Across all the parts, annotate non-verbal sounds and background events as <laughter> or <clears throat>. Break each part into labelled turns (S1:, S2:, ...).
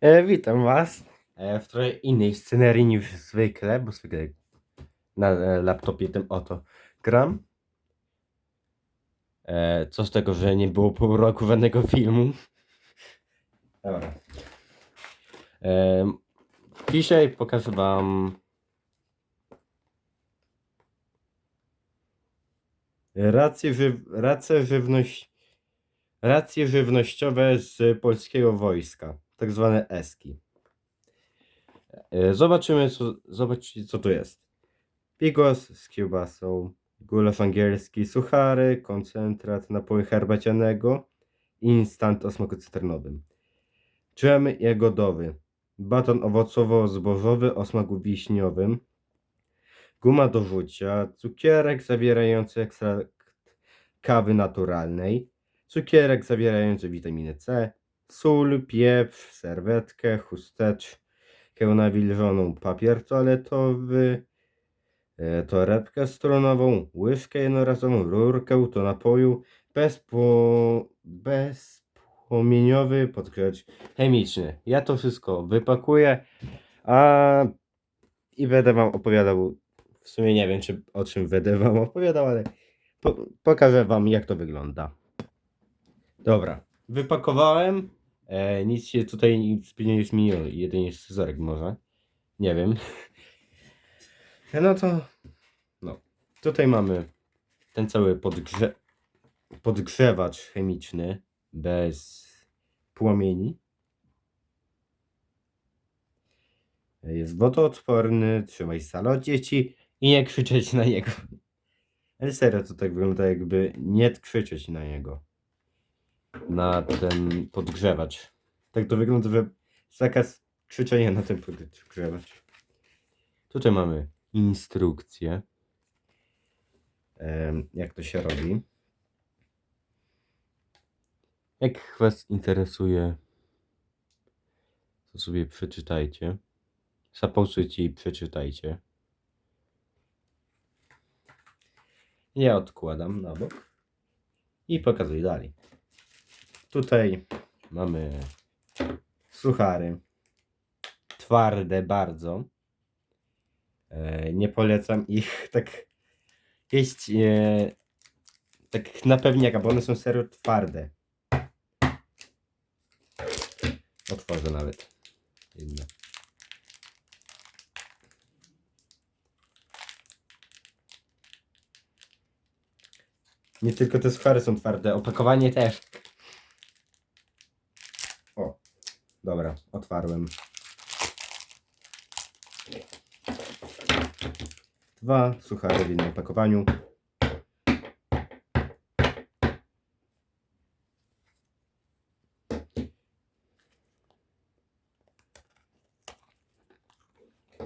S1: E, witam Was e, w trochę innej scenerii niż zwykle, bo zwykle na e, laptopie tym oto gram. E, co z tego, że nie było pół roku żadnego filmu. Dobra. E, dzisiaj pokażę Wam racje, ży, racje, żywność, racje żywnościowe z polskiego wojska, tak zwane eski. E, Zobaczymy, co, zobaczcie, co tu jest. Bigos z kiełbasą, gulasz angielski, suchary, koncentrat napoju herbacianego, instant o smaku cytrynowym. Dżem jagodowy, baton owocowo-zbożowy o smaku wiśniowym, guma do rzucia, cukierek zawierający ekstrakt kawy naturalnej, cukierek zawierający witaminę C, sól, pieprz, serwetkę, chusteczkę nawilżoną, papier toaletowy, e, torebkę stronową, łyżkę jednorazową, rurkę do napoju, bezpo, bezpłomieniowy podgrzewacz chemiczny. Ja to wszystko wypakuję, a i będę wam opowiadał, w sumie nie wiem czy o czym będę wam opowiadał, ale po, pokażę wam jak to wygląda. Dobra, wypakowałem, e, nic się tutaj nie zmieniło, jedynie scyzoryk może, nie wiem. <laughs> No to, no, tutaj mamy ten cały podgrze podgrzewacz chemiczny bez płomieni. Jest wodoodporny, trzymaj z sala od dzieci i nie krzyczeć na niego. Ale serio, to tak wygląda jakby nie krzyczeć na niego. Na ten podgrzewacz. Tak to wygląda, że zakaz krzyczenia na ten podgrzewacz. Tutaj mamy instrukcję, jak to się robi. Jak Was interesuje, to sobie przeczytajcie. Zapauzujcie i przeczytajcie. Ja odkładam na bok i pokazuję dalej. Tutaj mamy suchary. Twarde bardzo. E, nie polecam ich <laughs> tak jeść e, tak na pewniaka, bo one są serio twarde. Otworzę nawet. Jedno. Nie tylko te suchary są twarde, opakowanie też. O, dobra, otwarłem. Dwa suchary w jednym opakowaniu.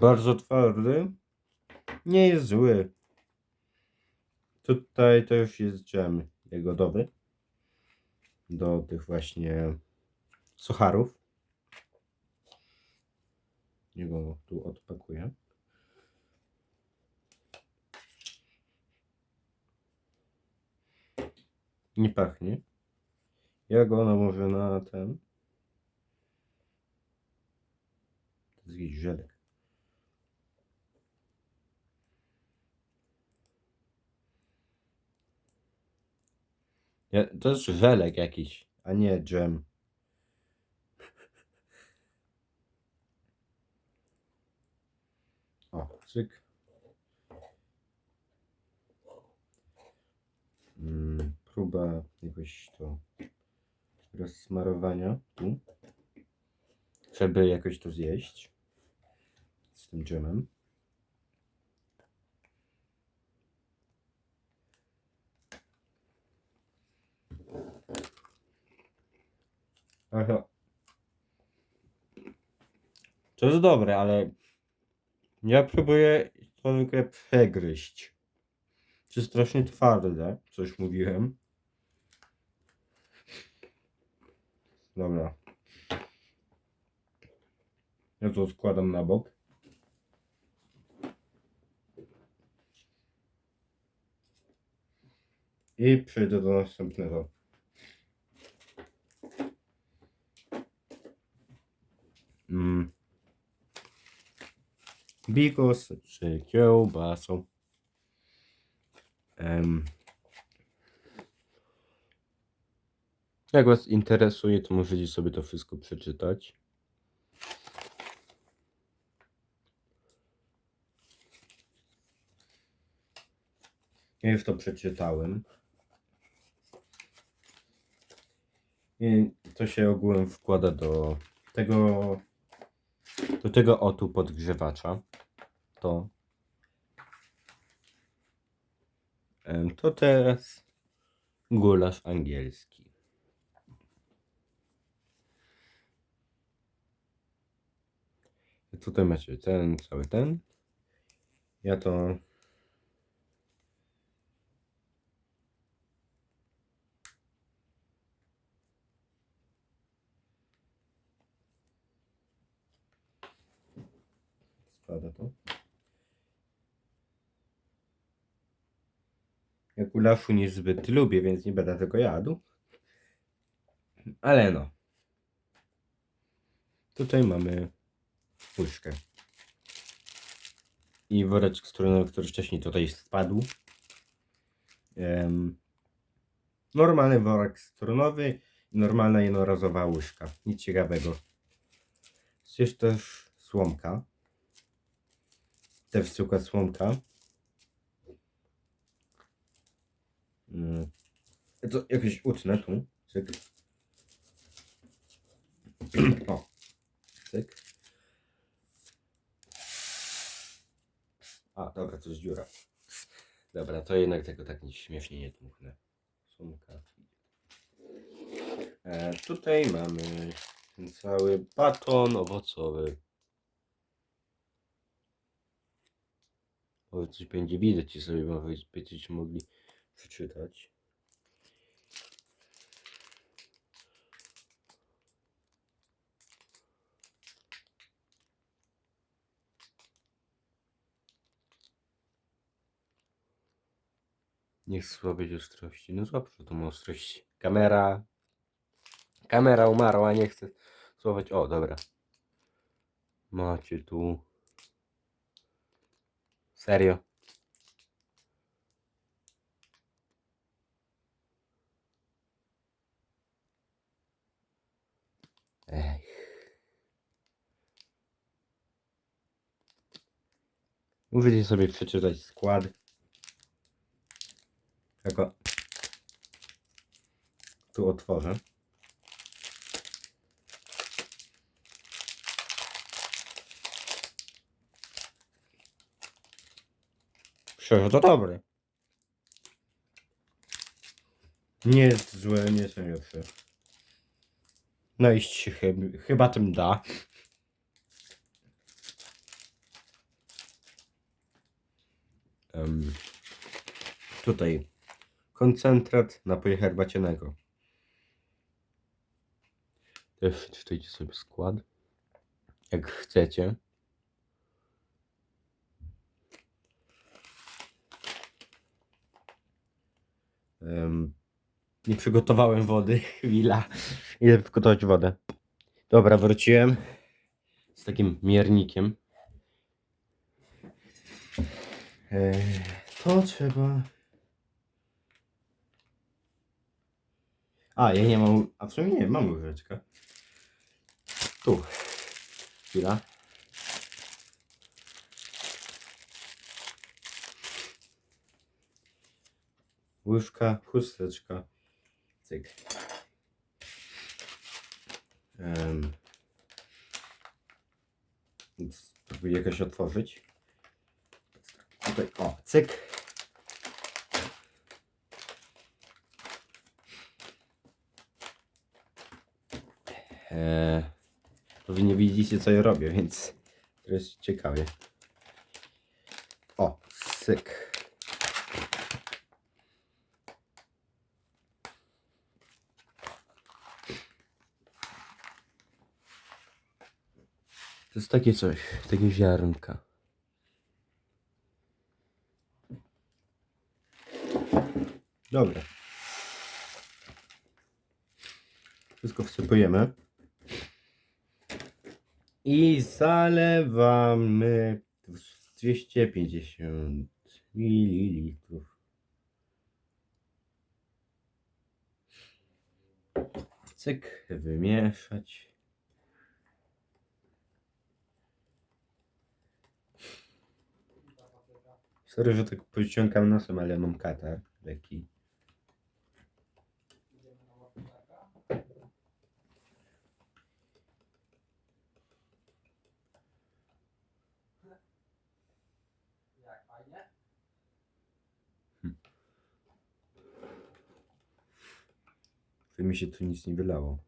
S1: Bardzo twardy. Nie jest zły. Tutaj to już jest dżem jagodowy. Do tych właśnie sucharów. Jego tu odpakuję. Nie pachnie. Ja go nałożę na ten. To jest jakiś żelek. Ja, to jest żelek jakiś, a nie dżem. O, cyk. Mm, próba jakoś to rozsmarowania tu, żeby jakoś to zjeść z tym dżemem. Aha. To jest dobre, ale ja próbuję to zwykle przegryźć. Czy strasznie twarde, coś mówiłem. Dobra. Ja to odkładam na bok. I przejdę do następnego. mm, bigos czy kiełbasą. Em, jak Was interesuje, to możecie sobie to wszystko przeczytać. Ja już to przeczytałem. I to się ogółem wkłada do tego do tego otu podgrzewacza. To to teraz gulasz angielski. Tutaj macie ten, cały ten. Ja to spada to. Ja gulaszu niezbyt lubię, więc nie będę tego jadł. Ale no. Tutaj mamy łyżkę. I woreczek strunowy, który wcześniej tutaj spadł. Em, normalny worek strunowy normalna jednorazowa łyżka. Nic ciekawego. Jest też słomka. Też zwykła słomka. Mm. To jakieś utnę tu. Cyk. <clears throat> o. Cyk. A, dobra, to jest dziura. Dobra, to jednak tego tak nie śmiesznie nie dmuchnę. Sumka. E, tutaj mamy ten cały baton owocowy. O, coś będzie widać, i sobie może będziecie mogli przeczytać. Niech słabiej ostrości. No złap tą ostrość. Kamera. Kamera umarła, nie chcę słować. O, dobra. Macie tu. Serio. Ej. Możecie sobie przeczytać skład. Jako tu otworzę. Szczerze, to dobry. Nie jest złe, nie jest najlepsze. Najść się chyb chyba tym da. Em, tutaj koncentrat napoju herbacianego. Też czytajcie sobie skład. Jak chcecie. Em, nie przygotowałem wody. <laughs> Chwila. Idę przygotować wodę. Dobra, wróciłem z takim miernikiem. E, to trzeba. A, ja nie mam. A w sumie nie, mam łyżeczkę. Tu. Chwila. Łyżka, chusteczka. Cyk. Um. Spróbuję jakoś otworzyć. Tutaj, o, cyk. Eee, nie widzicie co ja robię, więc to jest ciekawie. O, cyk. To jest takie coś, takie ziarnka. Dobra. Wszystko wsypujemy. I zalewamy 250 ml. Cyk, wymieszać. Sorry, że tak pociągam nosem, ale mam katar
S2: fajnie?
S1: Że mi się tu nic nie wylało.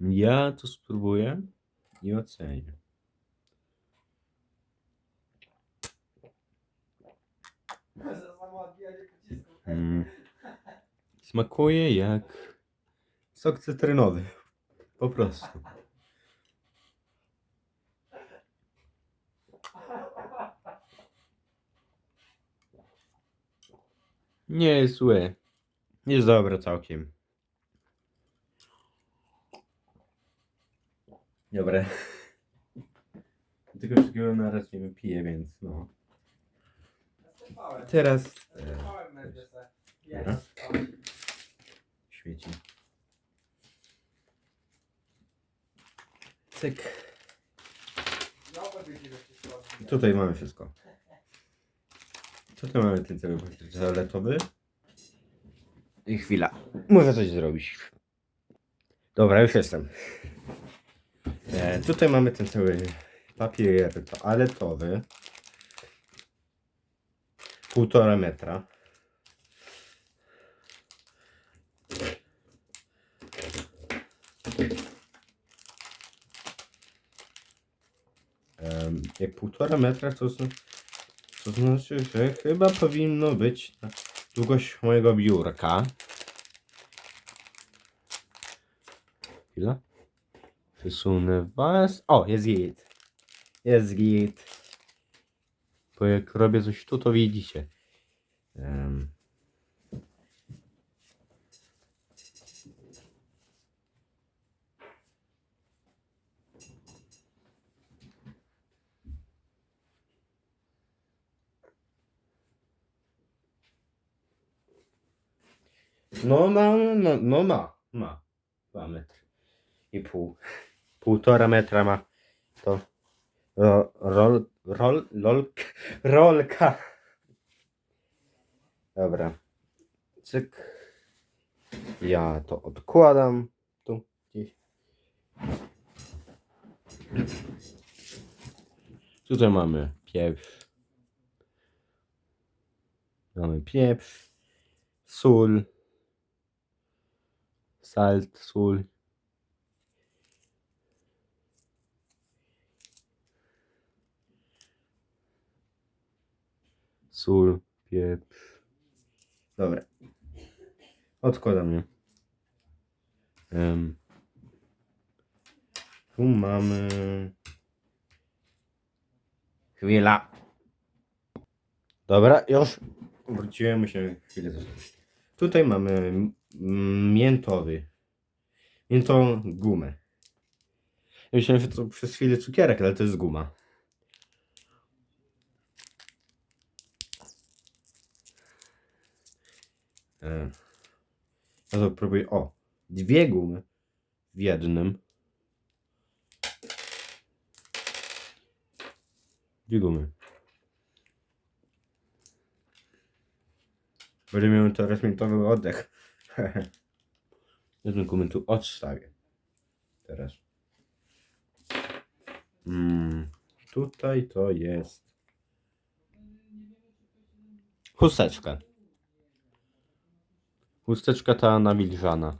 S1: Ja to spróbuję i ocenię.
S2: Za samo odbijanie pocisku.
S1: Mm. Smakuje jak sok cytrynowy. Po prostu. Nie jest zły. Jest dobre całkiem. Dobre. <laughs> Tego wszystkiego naraz nie wypiję, więc no. Teraz. Dobra.
S2: Jest.
S1: świeci. Cyk. I tutaj mamy wszystko. Tutaj mamy ten cały pakiet toaletowy. I chwila. Muszę coś zrobić. Dobra, już jestem. E, tutaj mamy ten cały papier toaletowy. Półtora metra. Jak półtora metra to, to znaczy, że chyba powinno być na długość mojego biurka. Chwila. Przesunę was. O, jest git. Jest git. Bo jak robię coś tu, to widzicie. Em. No ma, no, no ma, ma. Dwa metry i pół. Półtora metra ma to ro, rol, rol, lolk, rolka. Dobra. Cyk. Ja to odkładam tu. Tutaj mamy pieprz. Mamy pieprz, sól, salt, sól. Sól, pieprz. Dobra. Odkładam je. Em. Tu mamy. Chwila. Dobra, już wróciłem, musimy chwilę zostać. Tutaj mamy miętowy. Miętową gumę. Ja myślałem, że to przez chwilę cukierek, ale to jest guma. E, No to próbuję. O, dwie gumy w jednym. Dwie gumy. Będę miał teraz miętowy oddech. <laughs> Jedną gumę tu odstawię. Teraz. Mm, tutaj to jest chusteczka. Chusteczka ta nawilżana.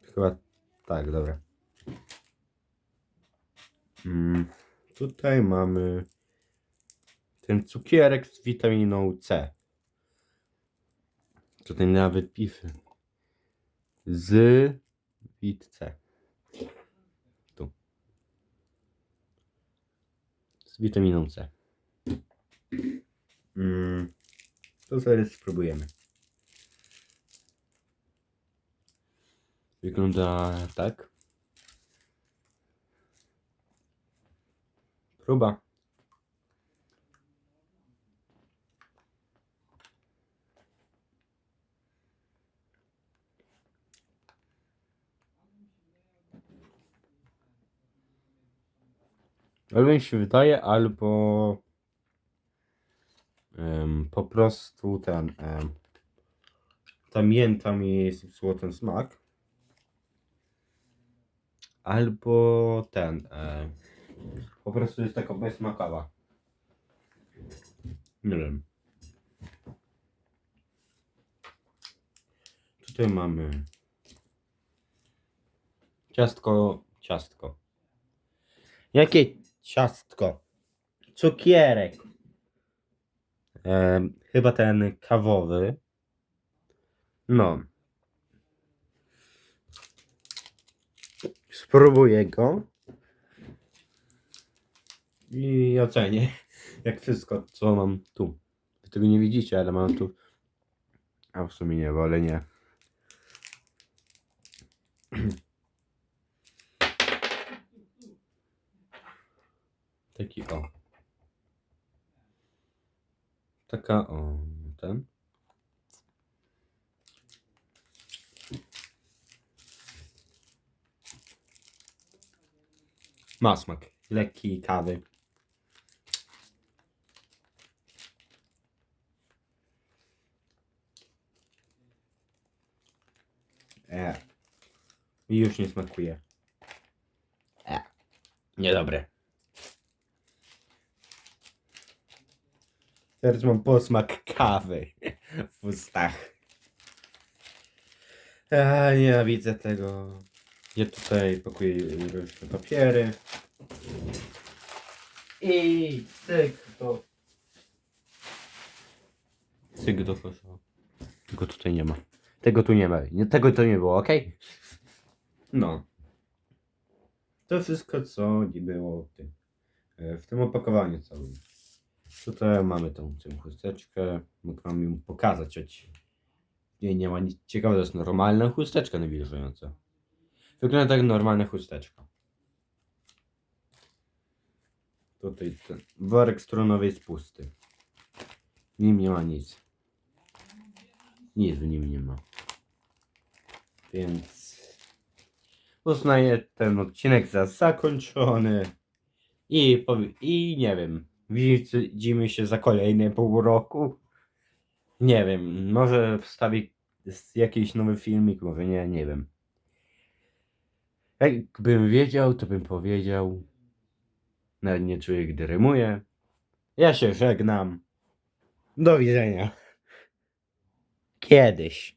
S1: Chyba tak, dobra. Mm, tutaj mamy ten cukierek z witaminą C. Tutaj nawet pisze. Z wit C. Tu. Z witaminą C. Mm, to zaraz spróbujemy. Wygląda tak. Próba. Albo mi się wydaje, albo em, po prostu ten em, ta mięta mi zepsuło ten smak. Albo ten em, po prostu jest taka bezsmakowa. Nie wiem. Tutaj mamy ciastko, ciastko. Jakie ciastko? Cukierek. Em, chyba ten kawowy. No. Spróbuję go. I ocenię. <laughs> Jak wszystko, co mam tu. Wy tego nie widzicie, ale mam tu. A w sumie nie, wolę nie. <clears throat> Taki o. Taka o. Ten. Ma smak. Lekki kawy. E. Już nie smakuje. E. Niedobre. Teraz mam posmak kawy w ustach. A, nienawidzę tego. Ja tutaj pakuję różne papiery. I cyk do... Cyk do kosza. Tego tutaj nie ma. Tego tu nie ma. Nie, tego to nie było, ok? No. To wszystko, co nie było w tym, e, w tym opakowaniu całym. Tutaj mamy tą, tą chusteczkę. Mogę wam ją pokazać, choć nie, nie ma nic ciekawego. To jest normalna chusteczka nawilżająca. Wygląda jak normalna chusteczka. Tutaj ten worek strunowy jest pusty. W nim nie ma nic. Nic w nim nie ma. Więc uznaję ten odcinek za zakończony. I, powie- I nie wiem. Widzimy się za kolejne pół roku. Nie wiem. Może wstawię s- jakiś nowy filmik, może nie, nie wiem. Jakbym wiedział, to bym powiedział. Nawet nie czuję, gdy rymuję. Ja się żegnam. Do widzenia. Kiedyś.